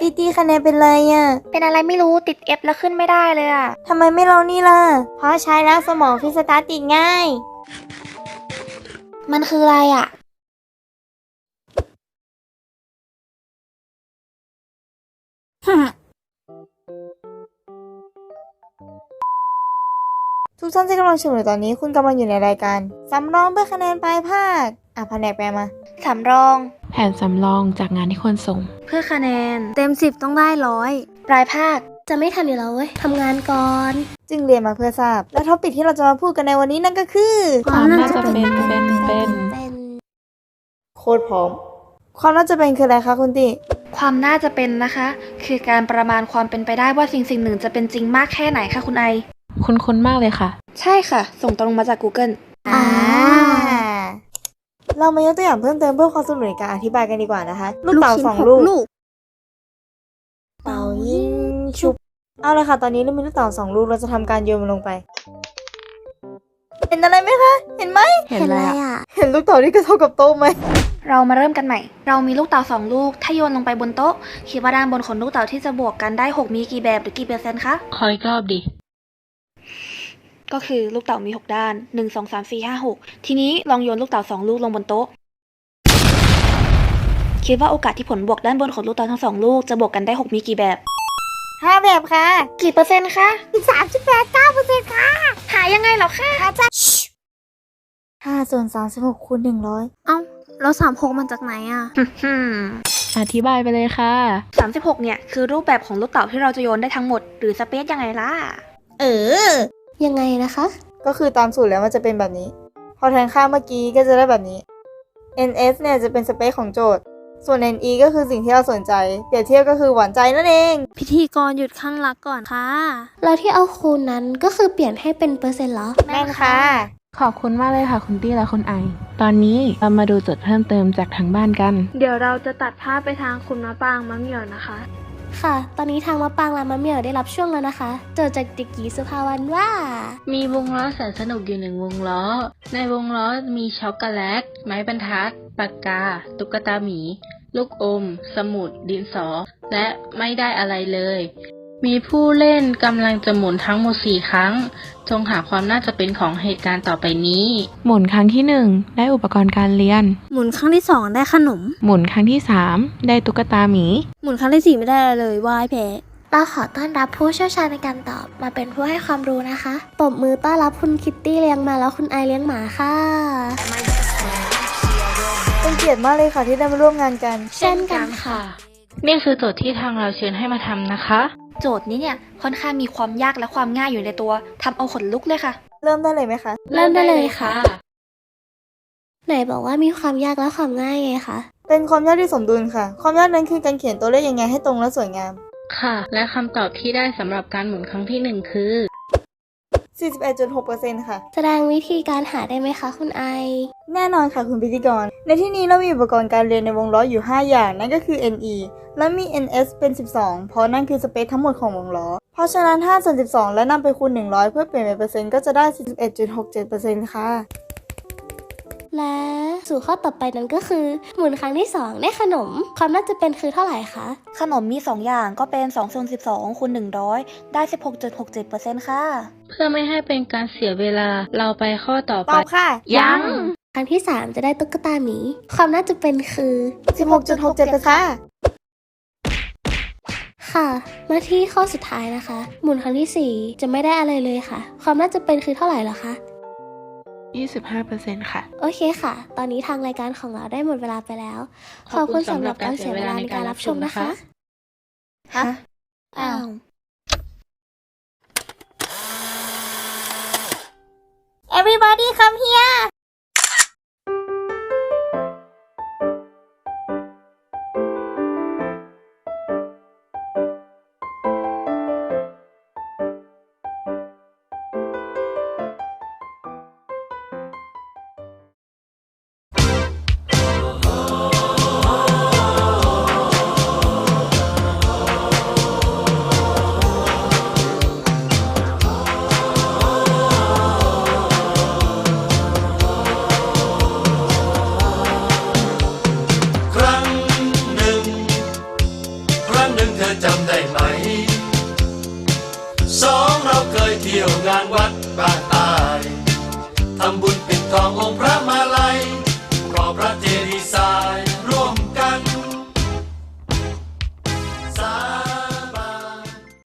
ตีตีคะแนนเป็นไรอะเป็นอะไรไม่รู้ติด F แล้วขึ้นไม่ได้เลยอะทำไมไม่ลองนี่ล่ะ เพราะใช้แล้วสมองฟิสตาร์ทติดง่าย มันคืออะไรอะทุกท่านที่กำลังชมอยู่ตอนนี้คุณกำลังอยู่ในรายการสำรองเพื่อคะแนนปลายภาค อะแผนกแปลมา สำรอง แผนสำรองจากงานที่ควรส่ง เพื่อคะแนน เต็มสิบต้องได้ร้อยปลายภาคจะไม่ทันอยู่แล้วเว้ยทำงานก่อน จึงเรียนมาเพื่อทราบ และท็อปิกที่เราจะมาพูดกันในวันนี้นั่นก็คือ ความน่าจะเป็นเป็นเป็นเป็นโคตรพร้อม ความน่าจะเป็นคืออะไรคะคุณติ ความน่าจะเป็นนะคะ คือการประมาณความเป็นไปได้ว่าสิ่งสิ่งหนึ่งจะเป็นจริงมากแค่ไหนคะคุณไอ คุ้นคุ้นๆมากเลยค่ะ ใช่ค่ะ ส่งตรงมาจาก Google อ่า เรามายกตัวอย่างเพิ่มเติมเพื่อความสนุกในการอธิบายกันดีกว่านะคะ ลูกเต่าชิ้นสองหลูกลูก เต่ายิงชุบ เอาเลยค่ะ ตอนนี้เรามีลูกเต่าสองลูก เราจะทำการโยนมันลงไป เห็นอะไรไหมคะ เห็นไหม เห็นเห็นเลอะไรยอะอะ เห็นลูกเต่าที่กระทบกับโต๊ะไหม เรามาเริ่มกันใหม่ เรามีลูกเต่าสองลูก ถ้าโยนลงไปบนโต๊ะ คิดว่าด้านบนของลูกเต่าที่จะบวกกันได้ 6 มีกี่แบบหรือกี่เปอร์เซ็นต์คะ คอยรอบดิ ก็คือลูกเต่ามี 6 ด้าน 1 2 3 4 5 6 ทีนี้ลองโยนลูกเต่าสองลูกลงบนโต๊ะ คิดว่าโอกาสที่ผลบวกด้านบนของลูกเต่าทั้งสองลูกจะบวกกันได้ 6 มีกี่แบบห้าแบบค่ะ กี่เปอร์เซ็นต์คะสามสิบแปดเก้าเปอร์เซ็นต์ค่ะ หายังไงเหรอคะห้าส่วนสามสิบหกคูณหนึ่งร้อยเอ้า แล้วสามหกมันจากไหนอะ อธิบายไปเลยค่ะสามสิบหกเนี่ย คือรูปแบบของลูกเต่าที่เราจะโยนได้ทั้งหมด หรือสเปซยังไงล่ะ เออ ยังไงนะคะ ก็คือตามสูตรแล้วมันจะเป็นแบบนี้ พอแทนค่าเมื่อกี้ก็จะได้แบบนี้ ns เนี่ยจะเป็นสเปคของโจทย์ ส่วน ne ก็คือสิ่งที่เราสนใจ เปรียบเทียบก็คือหวานใจนั่นเอง พิธีกรหยุดข้างรักก่อนค่ะ แล้วที่เอาคูณนั้นก็คือเปลี่ยนให้เป็นเปอร์เซ็นต์เหรอแม่นค่ะ ขอบคุณมากเลยค่ะคุณตี้และคุณไอ ตอนนี้เรามาดูโจทย์เพิ่มเติมจากทางบ้านกัน เดี๋ยวเราจะตัดภาพไปทางคุณมะปางมะเหมี่ยวนะคะ ค่ะ ตอนนี้ทางมะปางและมะเหมี่ยวได้รับช่วงแล้วนะคะ เจอจากติ๊กิสุภาวันว่า มีวงล้อแสนสนุกอยู่หนึ่งวงล้อ ในวงล้อมีช็อกโกแลต ไม้บรรทัด ปากกา ตุ๊กตาหมี ลูกอม สมุด ดินสอ และไม่ได้อะไรเลย มีผู้เล่นกำลังจะหมุนทั้งหมดสี่ครั้ง จงหาความน่าจะเป็นของเหตุการณ์ต่อไปนี้ หมุนครั้งที่หนึ่งได้อุปกรณ์การเรียน หมุนครั้งที่สองได้ขนม หมุนครั้งที่สามได้ตุ๊กตาหมี หมุนครั้งที่สี่ไม่ได้อะไรเลยวายแพ้เราขอต้อนรับผู้เชี่ยวชาญในการตอบมาเป็นผู้ให้ความรู้นะคะปรบมือต้อนรับคุณคิตตี้เลี้ยงมาแล้วคุณไอเลี้ยงหมาค่ะเป็นเกียรติมากเลยค่ะที่ได้มาร่วมงานกัน เช่นกันค่ะ นี่คือโจทย์ที่ทางเราเชิญให้มาทำนะคะ โจทย์นี้เนี่ยค่อนข้างมีความยากและความง่ายอยู่ในตัวทำเอาขนลุกเลยค่ะ เริ่มได้เลยไหมคะ เริ่มได้เลยค่ะ ไหนบอกว่ามีความยากและความง่ายไงคะ เป็นความยากที่สมดุลค่ะ ความยากนั้นคือการเขียนตัวเลขยังไงให้ตรงและสวยงาม ค่ะ และคำตอบที่ได้สำหรับการหมุนครั้งที่หนึ่งคือ 41.6%ค่ะ แสดงวิธีการหาได้ไหมคะคุณไอ แน่นอนค่ะคุณพิธีกร ในที่นี้เรามีอุปกรณ์การเรียนในวงล้ออยู่ 5 อย่าง นั่นก็คือ NE และมี NS เป็น 12 เพราะนั่นคือสเปซทั้งหมดของวงล้อ เพราะฉะนั้น5ส่วน12 และนำไปคูณ 100 เพื่อเปลี่ยนเป็นเปอร์เซ็นต์ก็จะได้ 41.67%ค่ะ และสู่ข้อต่อไปนั้นก็คือ หมุนครั้งที่ 2 ได้ขนม ความน่าจะเป็นคือเท่าไหร่คะ ขนมมี 2 อย่างก็เป็น2ส่วน12คูณ100 ได้ 16.67%ค่ะ เพื่อไม่ให้เป็นการเสียเวลาเราไปข้อต่อตไปอบค่ะ ยังครั้งที่ 3 จะได้ตุ๊กตาหมี ความน่าจะเป็นคือ 16.67%ค่ะค่ะ มาที่ข้อสุดท้ายนะคะ หมุนครั้งที่ 4 จะไม่ได้อะไรเลยค่ะ ความน่าจะเป็นคือเท่าไหร่เหรอคะ 25%ค่ะ โอเคค่ะ ตอนนี้ทางรายการของเราได้หมดเวลาไปแล้ว ขอบคุณสำหรับการเสียเวลาในการรับชมนะคะฮะอ้าว Everybody come here ทำบุญปิดทององค์พระมาลา